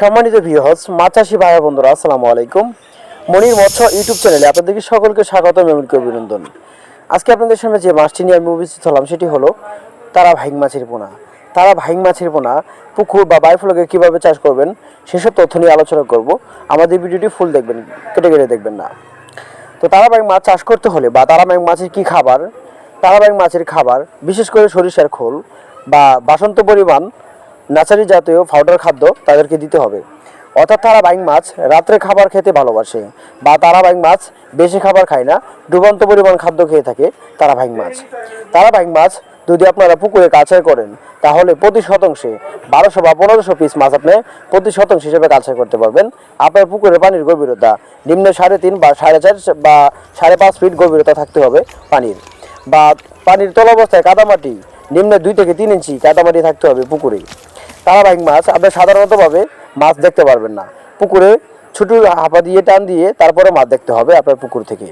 সম্মানিত ভিউহস মাছ চাষি ভাই বন্ধুরা, আসসালামু আলাইকুম। মনির মৎস্য ইউটিউব চ্যানেলে আপনাদেরকে সকলকে স্বাগত এবং অভিনন্দন। আজকে আপনাদের সামনে যে মাছটি নিয়ে আমি উপস্থিত হলাম, সেটি হলো তারা ভাইং মাছের পোনা। তারা ভাইং মাছের পোনা, পুকুর বা বাইফলকে কীভাবে চাষ করবেন, সেসব তথ্য নিয়ে আলোচনা করব। আমাদের ভিডিওটি ফুল দেখবেন, কেটে কেটে দেখবেন না। তো তারাবাইং মাছ চাষ করতে হলে বা তারাবাইং মাছের কী খাবার তারাবাইং মাছের খাবার, বিশেষ করে সরিষার খোল বা বাসন্ত পরিমাণ নাচারি জাতীয় পাউডার খাদ্য তাদেরকে দিতে হবে। অর্থাৎ তারাবাইং মাছ রাত্রে খাবার খেতে ভালোবাসে বা তারাবাইং মাছ বেশি খাবার খায় না, ডুবন্ত পরিমাণ খাদ্য খেয়ে থাকে তারাবাইং মাছ। তারাবাইং মাছ যদি আপনারা পুকুরে কাছাই করেন, তাহলে প্রতি শতাংশে বারোশো বা পনেরোশো পিস মাছ আপনি প্রতি শতাংশ হিসেবে কাছাই করতে পারবেন। আপনার পুকুরে পানির গভীরতা নিম্নে সাড়ে তিন বা সাড়ে চার বা সাড়ে পাঁচ ফিট গভীরতা থাকতে হবে পানির। বা পানির তল অবস্থায় কাদামাটি নিম্নে দুই থেকে তিন ইঞ্চি কাদামাটি থাকতে হবে পুকুরে। তারাবাহিক মাছ আপনি সাধারণতভাবে মাছ দেখতে পারবেন না। পুকুরে ছোটো হাঁপা দিয়ে, টান দিয়ে তারপরে মাছ দেখতে হবে আপনার পুকুর থেকে।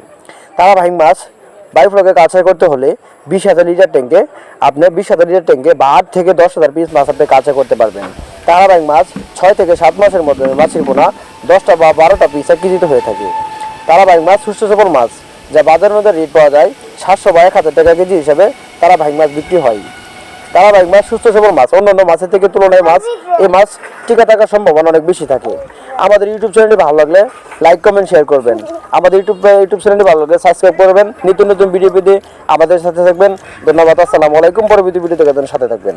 তারাবাহিক মাছ বায়ুফ্লকে কাছাই করতে হলে বিশ হাজার লিটার ট্যাঙ্কে আপনি বিশ হাজার লিটার ট্যাঙ্কে বা আট থেকে দশ হাজার পিস মাছ আপনি কাছাই করতে পারবেন। তারাবাহিক মাছ ছয় থেকে সাত মাসের মধ্যে মাছের পোনা দশটা বা বারোটা পিস কেজিত হয়ে থাকে। তারাবাহিক মাছ সুস্থ সবল মাছ, যা বাজারের মধ্যে রেট পাওয়া যায় সাতশো বা এক হাজার টাকা কেজি হিসেবে তারাবাহিক মাছ বিক্রি হয়। তারাবাহিক মাছ, সুস্থ সবল মাছ, অন্যান্য মাছের থেকে তুলনায় মাছ, এই মাছ টিকা থাকার সম্ভাবনা অনেক বেশি থাকে। আমাদের ইউটিউব চ্যানেলটি ভালো লাগলে লাইক, কমেন্ট শেয়ার করবেন। আমাদের ইউটিউব ইউটিউব চ্যানেলটি ভালো লাগলে সাবস্ক্রাইব করবেন। নিত্য নতুন ভিডিও পেতে আমাদের সাথে থাকবেন। ধন্যবাদ, আসসালামু আলাইকুম। পরবর্তী ভিডিও থেকে সাথে থাকবেন।